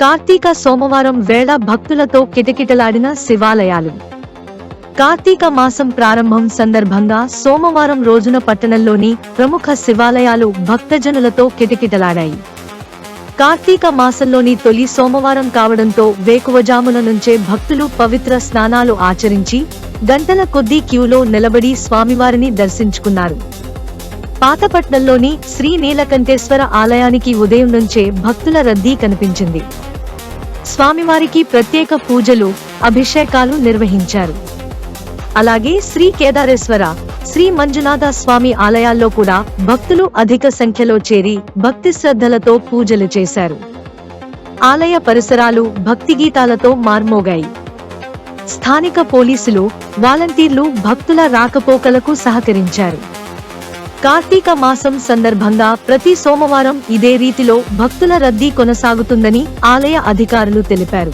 కార్తీక సోమవారం వేళ భక్తులతో కిటకిటలాడిన శివాలయాలు. కార్తీక మాసం ప్రారంభం సందర్భంగా సోమవారం రోజున పట్టణంలోని ప్రముఖ శివాలయాలు భక్తజనులతో కిటకిటలాడాయి. కార్తీక మాసంలోని తొలి సోమవారం కావడంతో వేకువజామున నుంచే భక్తులు పవిత్ర స్నానాలు ఆచరించి గంటల కొద్దీ క్యూలో నిలబడి స్వామివారిని దర్శించుకున్నారు. పాతపట్నంలోని శ్రీ నీలకంఠేశ్వర ఆలయానికి ఉదయం నుంచే భక్తుల రద్దీ కనిపించింది. స్వామివారికి ప్రత్యేక పూజలు అభిషేకాలు నిర్వహించారు. అలాగే శ్రీ కేదారేశ్వర శ్రీ మంజునాథ స్వామి ఆలయాల్లో కూడా భక్తులు అధిక సంఖ్యలో చేరి భక్తి శ్రద్ధలతో పూజలు చేశారు. ఆలయ పరిసరాలు భక్తి గీతాలతో మార్మోగాయి. స్థానిక పోలీసులు వాలంటీర్లు భక్తుల రాకపోకలకు సహకరించారు. కార్తీక మాసం సందర్భంగా ప్రతి సోమవారం ఇదే రీతిలో భక్తుల రద్దీ కొనసాగుతుందని ఆలయ అధికారులు తెలిపారు.